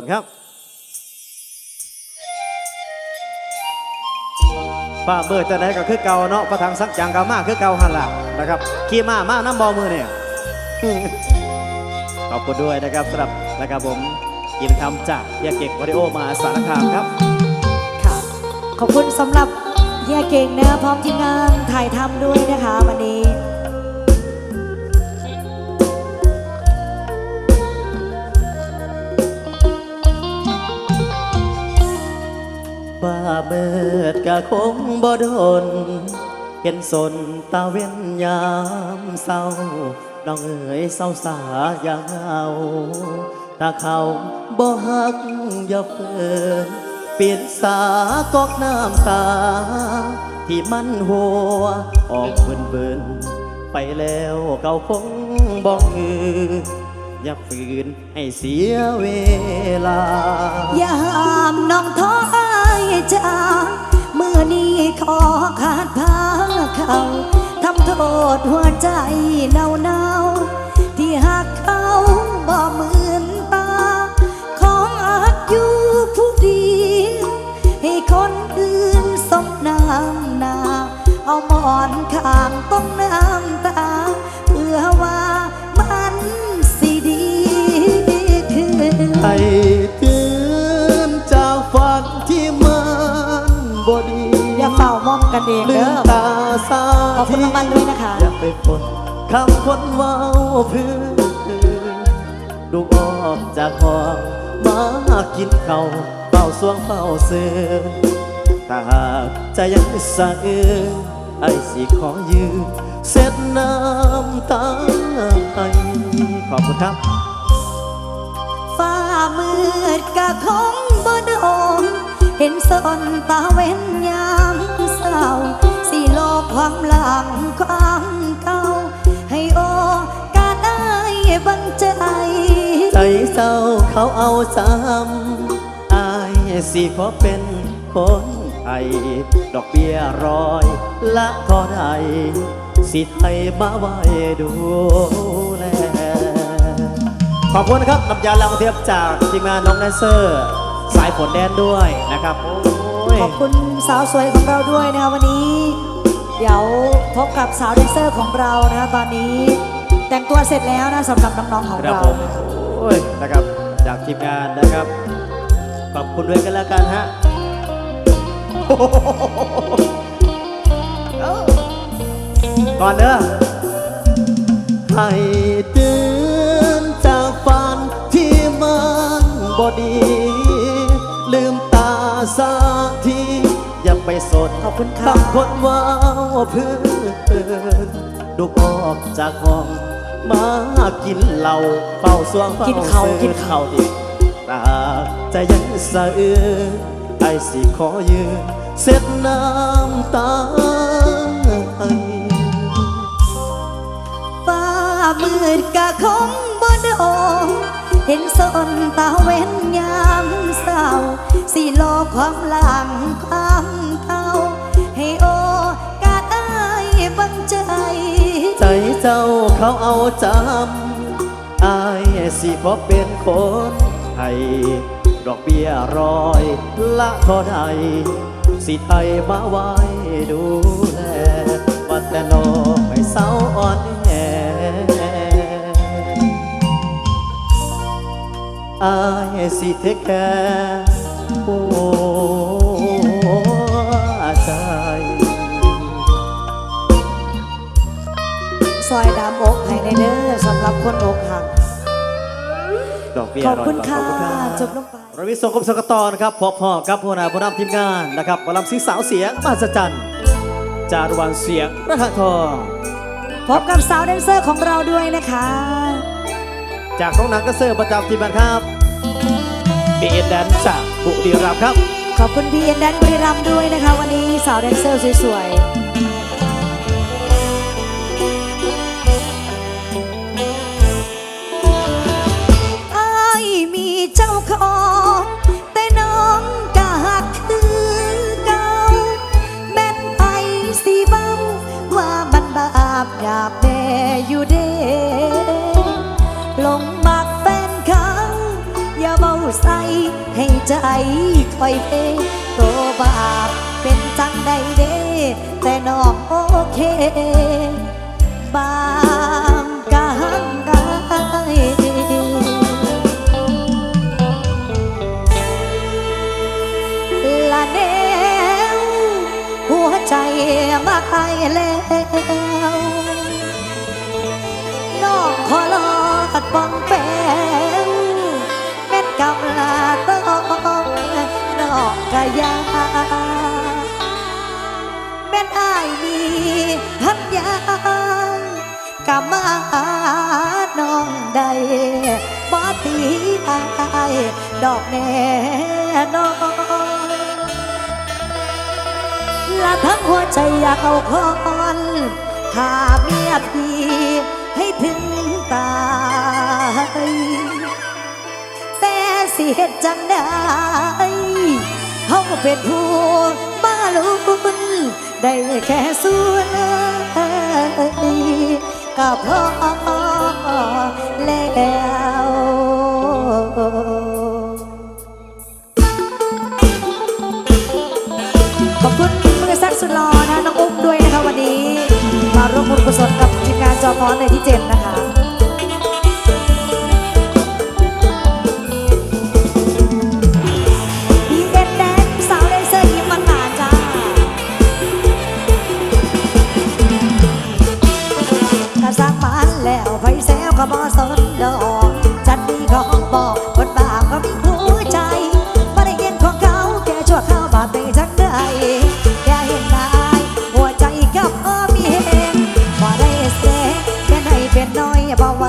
นครับ ป้าเบิดจะไหนก็คือเก่าเนาะประทังสักจังกามากคือเก่าหันละนะครับขี่มามากน้ำบอมือเนี่ยขอบคุณด้วยนะครับสำหรับนะครับผมยินคำจากยาเก็กวอริโอมาสารคามครับค่ะ ขอบคุณสำหรับเฮียเก่งนะพร้อมทีมงานถ่ายทำด้วยนะคะวันนี้ เบิดกะคงบ่ดนเห็นสนตาเว้นยามเศร้าน้องเอ๋ยเศร้าสาอย่างเอาถ้าเขาบ่ฮักอย่าเฟินเปลี่ยนสากอกน้ำตา ที่มันหัวออกเบิ่นเบิ่นไปแล้วเก่าคงบอกอือ อย่าฝืนให้เสียเวลา ยามน้องท้อยจางเมื่อนี้ขอขาดพาเขาทำโทษหัวใจเนาเนาที่หักเขาบ่เหมือนตา ของอาจอยู่ผู้เดียวให้คนอื่นสมน้ำนา เอาหมอนข้างต้องน้ำตา เพื่อว่า ให้ตื่นจากฝันที่มันบดีอย่าเฝ้ามองกันเองลืเด้มอตาสาขอบคุณรางวัลด้วยนะคะ อย่าไปฝนคำคนเว้าเพื่อลูกออกจากห้องมากินข้าวเฝ้าสวงเฝ้าเสือถ้าหากใจยังสะอื้นไอ้สิขอยืมเส็ดน้ำตาให้ขอบคุณครับฟ้า มืดกะคงบ่โดนเห็นสนตาเว้นยามเศร้าสิโลกความหลังความเก่า ให้โอกาสได้บังใจ ใจเศร้าเขาเอาจำอายสิขอเป็นคนไทยดอกเบี้ยร้อยละเท่าใดสิไทยมาไว้ดูแล อบคุณนะครับน้ำยาล้างเทียบจากทีมงานน้องแดนเซอร์ สายฝนแดนด้วยนะครับโอ้ยขอบคุณสาวสวยของเราด้วยนะคะวันนี้ เดี๋ยวพบกับสาวแดนเซอร์ของเรานะคะตอนนี้ แต่งตัวเสร็จแล้วนะสำหรับน้องๆของครับเราผมโอ้ยนะครับจากทีมงานนะครับ ขอบคุณด้วยกันแล้วกันฮะก่อนเด้อให้ ดี ลืมตาสาทีอย่าไปสนขอบคุณค่ะคำคนว่าวเพื่อนดูออกจากห้อง มากินเหล้าเฝ้าสวงเฝ้ากินเขาซื้อกินเขาดิตาใจยังสะอื้นไอ้สิขอยืนเสร็จน้ำตาให้ฟ้ามืดกะคงบ่โดน เห็นสนตาเว้นยามเศร้าสิโลกความหลังความเก่าให้โอกาสได้บังใจ ใจเจ้าเขาเอาจำอายสิพอเป็นคนไทยดอกเบี้ยร้อยละเท่าใดสิไทยมาไว้ดู อายสิเทคแคร์หัวใจซอยดามอกให้ในเด้อสำหรับคนอกหัก ดอกเบี้ยขอบคุณร้ยค่ะขอบณรับจบลงไปรวิทย์สงคมสกตอนะครับพบพ่อกับผู้นำผู้นำทีมงานนะครับบอลำซิงสาวเสียงมหัศจรรย์จารวันเสียงระฆังทองพบกับสาวแดนเซอร์ของเราด้วยนะคะ จากน้องหนังกระเซอร์ประจำทีมงานครับ บีเอ็นแดนจากบุรีรัมย์ครับ ขอบคุณพี่เอ็นแดนบุรีรัมย์ด้วยนะคะ วันนี้สาวแดนเซอร์สวยๆ คอยเปโตบาปเป็นจังใดเด้แต่น้องโอเคบางกะหังได้ละเนวหัวใจมาไอแล้วน้องขอรอดป้องเป็น กะยาแม่นอายมีทันยากามาน้องใดบ่ตีอายดอกแน่นอนละทั้งหัวใจอยากเอาคอนข้าเมียดีให้ถึงตายแต่สิเหตุจังได้ เฮาเป็นผู้บ้าลุนได้แค่ส่วนนี้ก็พอ about what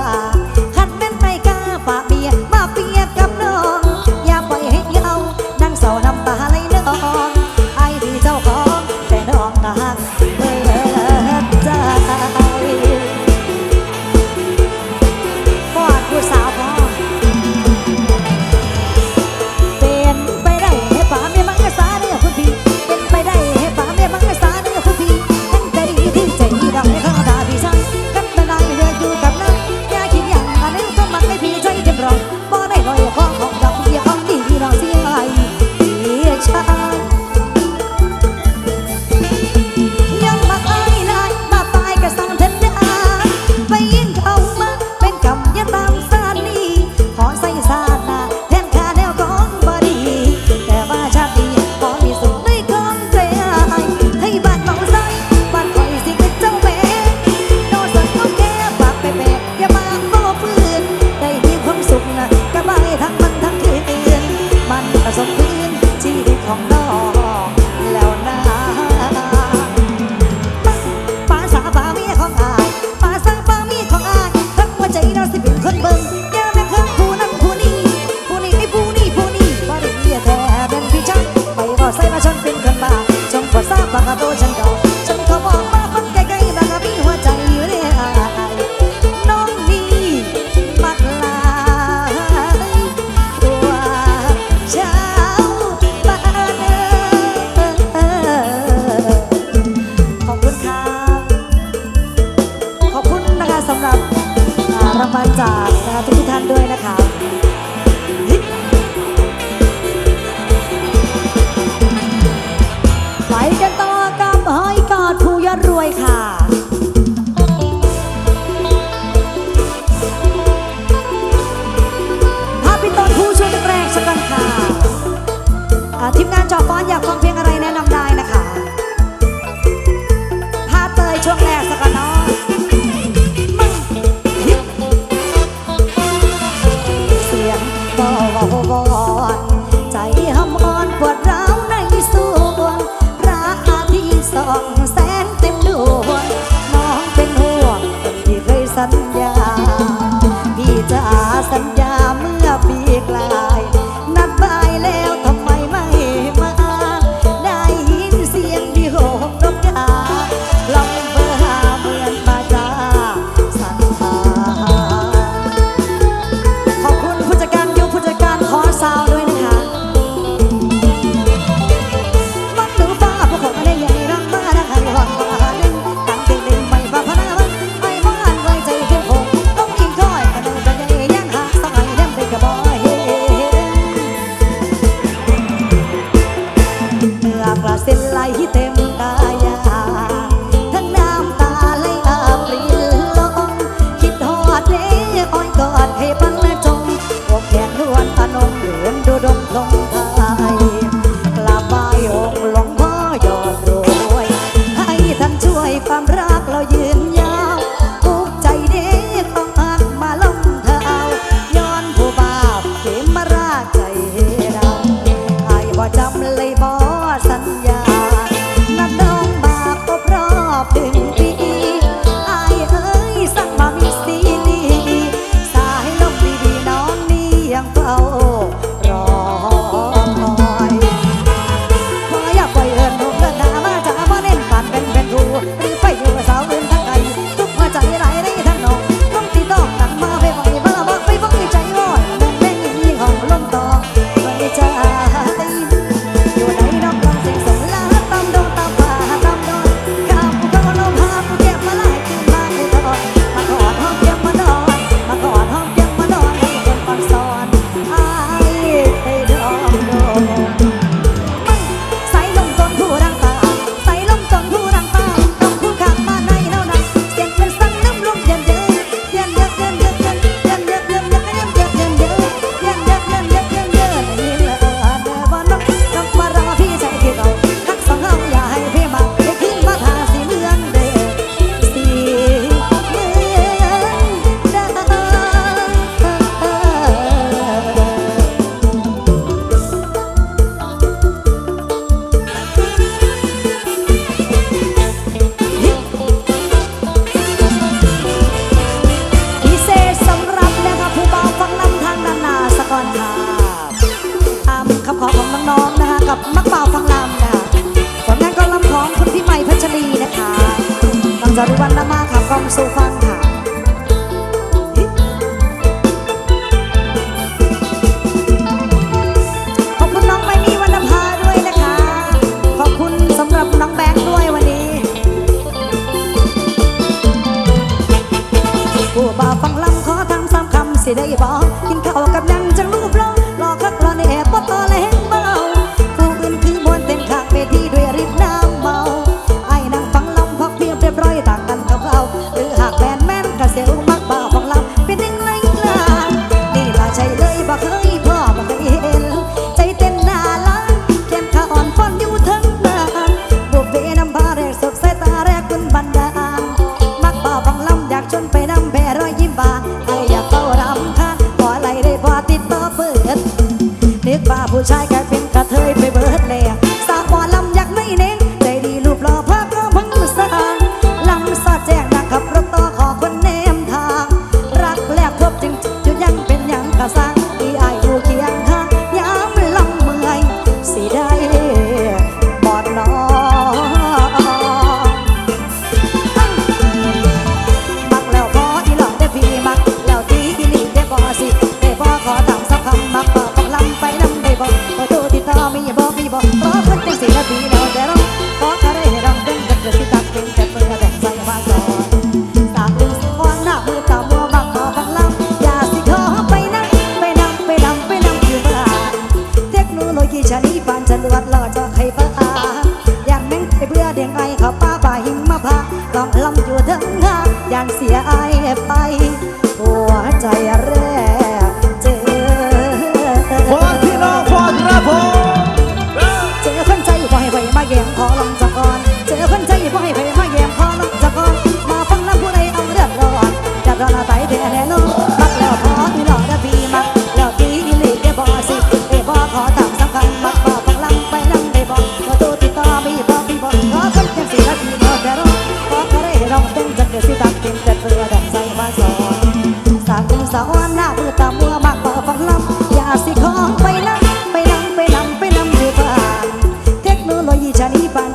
哦。ำ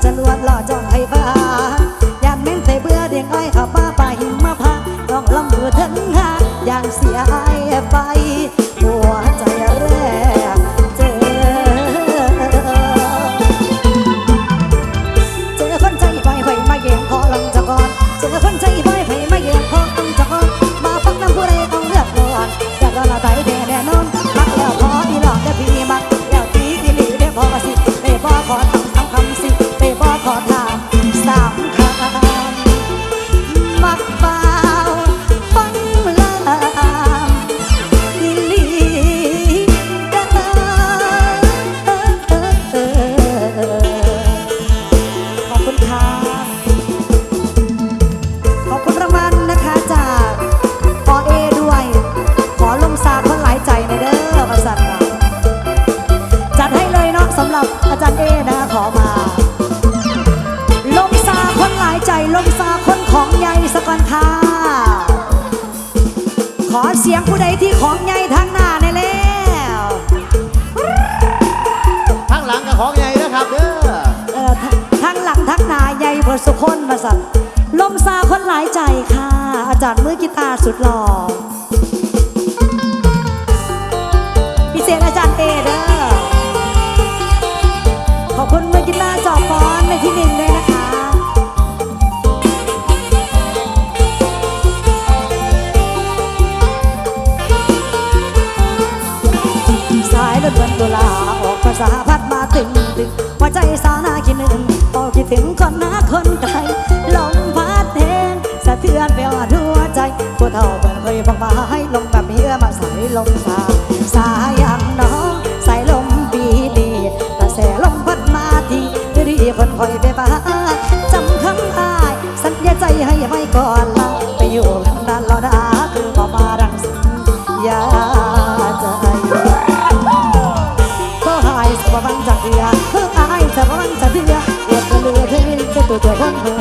จันวัน สุดหล่อ ยบอกมาให้ลมแบบเฮียมาใส่ลมสาสาอย่างน้องใส่ลมปีดีกระแสลมพัดมาทีรีคนคอยไปบ้าจำคำอาย สัญญาใจให้ไว้ก่อนลาไปอยู่กันนานแล้วนะคือบอมารังสัญญาใจก็หายสบบังจากเดือเพิ่งอายสบบังจากเดือเดือดก็เลือเธอจะตัวเธอคนเ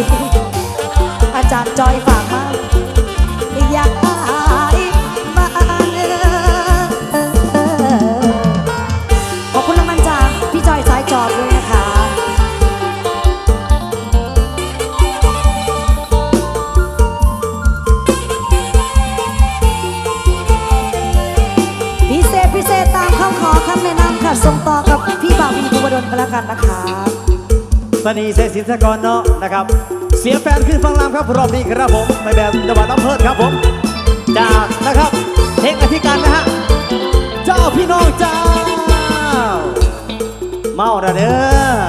Thank you. นีเซสินสกรเนาะนะครับ เสียแฟนขึ้นฟังลามครับรอบนี้ครับผมไปแบบจังหวัดอำเพิดครับผมจากนะครับเทคอธิการนะฮะเจ้าพี่น้องเจ้า เมาระเด้อ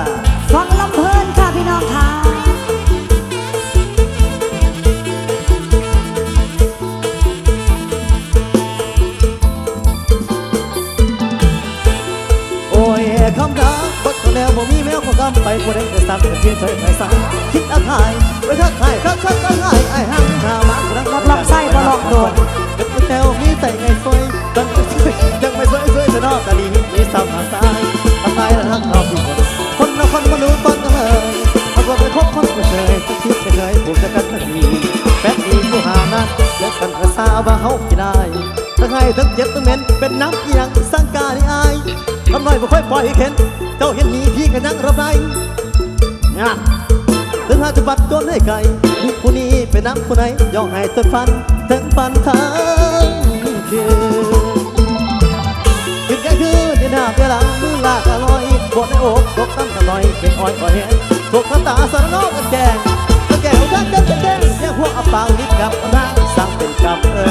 ำไปผู้ใดจะสั่เพียงเธอใครสั่งคิดอาคายไว้ถ้าขายคักคักคักขายไอ้ห้างหน้ามาคนนั้นรับลำไส้บ่ลองโดนเด็กแนวมีแต่ไงซวยกันก็ซวยยังไม่ซวยซวยจะนอกกะดีมีสามหาซ้ายทำไมละทักเราพี่คนคนละคนมารู้ต้นเลยเอาตัวไปคบคนก็เฉยสักทีจะเคยผมจะกันทันทีแป๊บดีกูหานะเลิกกันกระซาว่าเฮากี่ได้ทั้งให้ทั้งเจ็บทั้งเหม็นเป็นน้ำเอียงสร้างกาที่อาย ทำหน่อยบ่ค่อยปล่อยให้เข็น เจ้าเห็นหนีพี่กันยังรับได้งานถึงหาจะบัดก้นให้ไกลลูกผู้นี้เป็นน้ำผู้ไหนย่องให้ต้นฟันถึงฟันทางคืนขึ้นก็คือเดินหน้าเปหลังมือลากอร่อยบดในอกตกตั้งกันลอยเก็บอ้อยก่อยแห้งถูกน้ำตาสารนอกกันแกงตะแก้วกันกันแดงแย่หัวอับปางลิบกับนางสั่งเป็นกรรมเอ้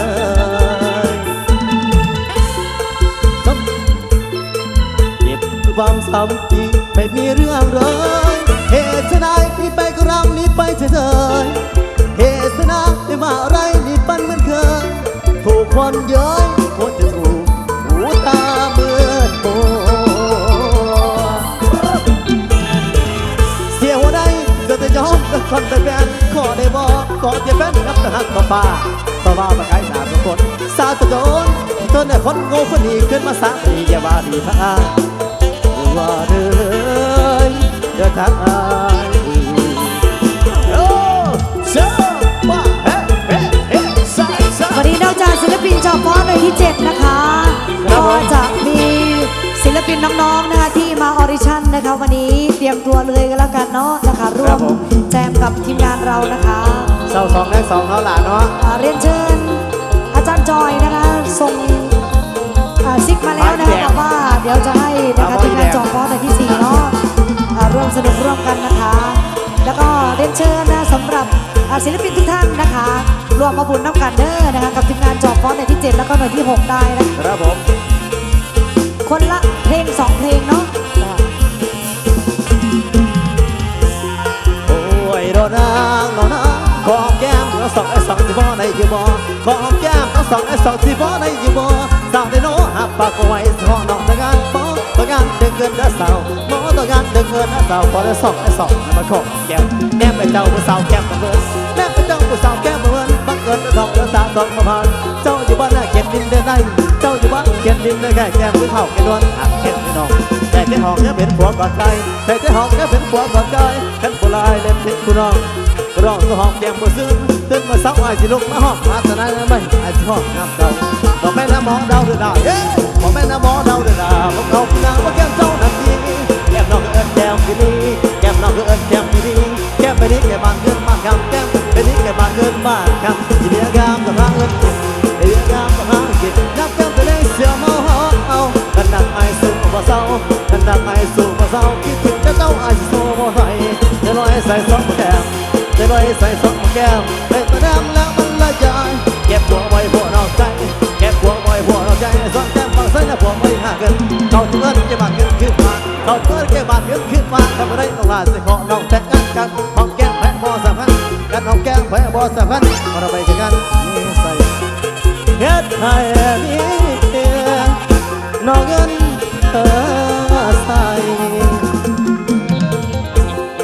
ย ความซ้ำอีไม่มีเรื่องเลยเหตุไฉนนี่ไปก็รำนี่ไปเฉยเหตุไฉนไม่มาอะไรนี่ปันเหมือนเคยถูกคนเย้ยโคตรจะถูกหูตาเมือนโบเสียหัวใดก็จะยอมกับคนเป็นแฟนขอได้บอกขอเพียแฟนกับทหารต่อฟ้าต่อว่ามาไกลหนาทุกคนสาตะโดนเธอเนี่ยคนโง่คนนี้ขึ้นมาสาดีอย่าว่าดีพา ว่าเด้อเด้อทางอายโอ้เจ้าว่าเฮ้เฮ้เฮ้ซ่าซ่าวันนี้นอกจากศิลปินจอฟ้อในที่7นะคะก็จะมีศิลปินน้องๆนะคะที่มาออดิชั่นนะคะวันนี้เตรียมตัวเลยกันแล้วกันเนาะนะคะร่วมแจมกับทีมงานเรานะคะเศร้าสองแรกสองเท่าหลานเนาะเรียนเชิญอาจารย์จอยนะคะส่ง ซิกมาแล้วนะคะบอกว่าเดี๋ยวจะให้นะคะทีมงานจอฟ้อนในที่สี่เนาะอ่าร่วมสนุกร่วมกันนะคะ แล้วก็เรียนเชิญนะสำหรับอ่าศิลปินทุกท่านนะคะรวมมาบุญน้ำกันเด้อนะคะกับทีมงานจอฟ้อนในที่7แล้วก็หน่วยที่6ได้นะครับผมคนละเพลง2เพลงเนาะโอ้ยโดนนางโดนนางขอแก้มทั้งสองไอ้สองที่บ่ในยี่บ่ขอแก้มทั้งสองไอ้สองที่บ่ในยี่บ่สาวได้โน้ หับปากเอาไว้สองน้องตะการปอตะการเด็กเกินเด้อสาวหมอตะการเด็กเกินเด้อสาวพอได้สองไอ้สองมาขอแก้มแก้มไปเจ้าผู้สาวแก้มบังเอิญแก้มไปเจ้าผู้สาวแก้มบังเอิญบังเอิญดอกเดือตาดอกมะพร้าวเจ้าอยู่บ้านน่เก็บดินเดินได้เจ้าอยู่บ้านเก็บดินได้แค่แก้มผู้เฒ่าแก่ดวนหักเก็บพี่น้องแต่ที่ห้องเนี่ยเป็นผัวก่อนใจแต่ที่ห้องเนี่ยเป็นผัวก่อนใจขันผู้ลายเล่นเล่นผู้น้องผู้องตัวห้องเตียงบ่ซื้อตื่นมาเช้าไอ้สิลุกมาห้องมาต่นั้นไม่ไอ้สิห้องน้ำเดาบอกแม่น้ำหอเดาเดือดาเย้บอกแม่น้ำเดา เดือดาบอกเขาพี่นางว่าแก้มเจ้าน้ำดีแก้มน้องก็เอิญแก้มพี่นี่แก้มน้องก็เอิญแก้มพี่นี่แก้มไปนี่แก้มบานเงินบ้านคำแก้มไปนี่แก้มบานเงินบ้านคำที่เดียกามกับพาเงินกินเดี เกินเขาเตือนเก็บบาเงินขึ้นมาเขาเตือนเก็บาดเงินขึ้นมาทำอะไรต้องลาสิขอน้องแต่งงานกันหอมแก้มแพ้บ่สำคัญกันหอมแก้มแพ้บ่สำคัญมาเราไปเจะกันนี่ใส่เฮ็ดให้มีน้องเงินเออใส่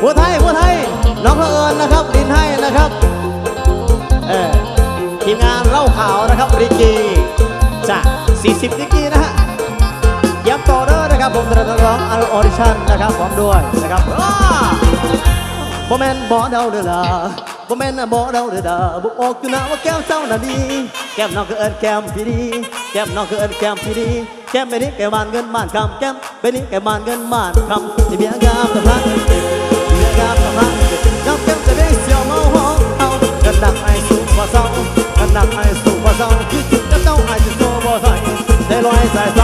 ผู้ไทยผู้ไทยน้องเอิญนะครับดินให้นะครับเออทีมงานเล่าข่าวนะครับริกีจาก40 เด้อนะครับผมจะร้องออดิชั่นนะครับพร้อมด้วยนะครับอ้าโมเมนบอเดาเด้อล่ะโมเมนบอเดาเด้อล่ะบุกอกอยู่นะว่าแก้วเจ้าน่ะดีแก้มน้องคือเอิญแก้มพี่ดีแก้มน้องคือเอิญแก้มพี่ดีแก้มไปนี้แก้มบานเงินบานคำแก้มไปนี้แก้มบานเงินบานคำที่เบี้ยงามกับพันเรียกามกำลังน้ำแก้มจะได้เสียวเมาห้องเอากันดักไอ้สูงกว่าเศร้ากันดักไอ้สูงกว่าเศร้าคิดถึงจะเจ้าไอ้จะโตบ่ใส่ได้ลอยใส่ซองมา